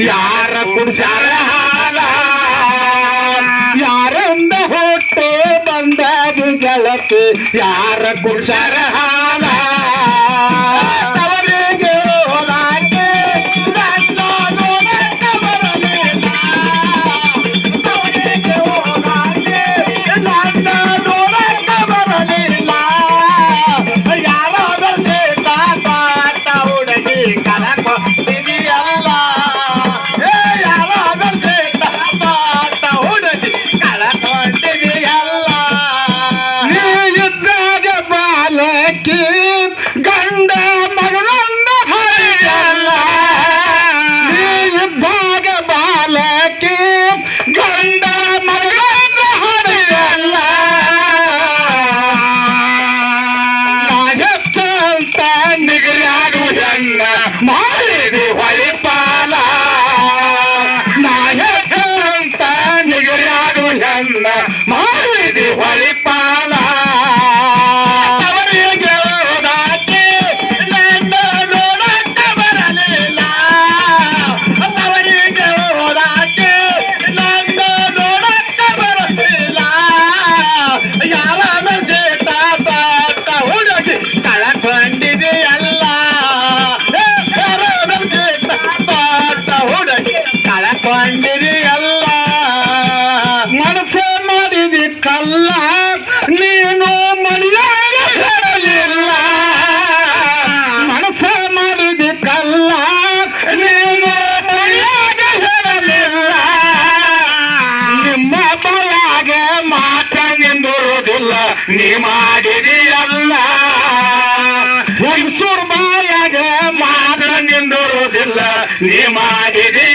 ಯಾರ ಕುಡ್ಸಾರ ಹಾಲ? ಯಾರಂದ ಹೊಟ್ಟೆ ಬಂದ ಗೆಳತಿ ಯಾರ ಕುಡ್ಸಾರ ಹಾಲ? ನೀ ಮಾಡಿರಿ ಅಲ್ಲ ಹುಣಸೂರ್ ಬಾಯಾಗ ಮಾತ್ರ ನಿಂದಿರುವುದಿಲ್ಲ. ನೀ ಮಾಡಿರಿ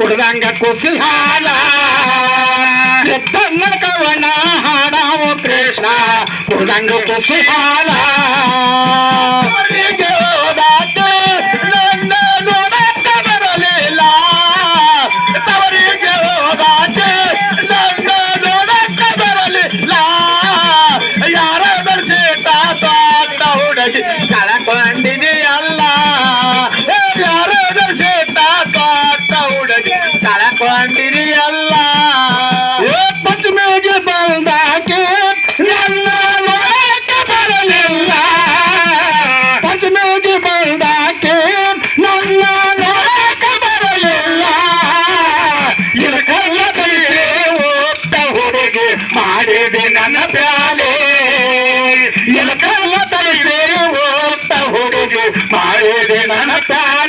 ಕುಡ್ದಂಗ ಕುಸಿ ಹಾಲ ಎತ್ತಂಗನ ಕವನ ಹಾಡಾವು ಕೃಷ್ಣ. ಕುಡ್ದಂಗ ಕುಸಿ ಹಾಲ ಮಾಡಿರಿ ಅಲ್ಲ. ಪಶ್ಚಿಮೆಗೆ ಬಂದಾಕೆ ನನ್ನ ಮಾಯಕ್ಕೆ ಬರಲಿಲ್ಲ. ಪಶ್ಚಿಮೆಗೆ ಬಂದಾಕೆ ನನ್ನ ಮಾಯಕ್ಕೆ ಬರಲಿಲ್ಲ. ಇದಕ್ಕೆಲ್ಲ ಸೈರೆ ಓದ್ತ ಹುಡುಗಿ ಮಾಡಿದೆ ನನ್ನ ಪ್ಯಾಲೆ. ಇದಕ್ಕೆಲ್ಲ ತೈರೆ ಓದ್ತ ಹುಡುಗಿ ಮಾಡಿದೆ ನನ್ನ ಪ್ಯಾಲೆ.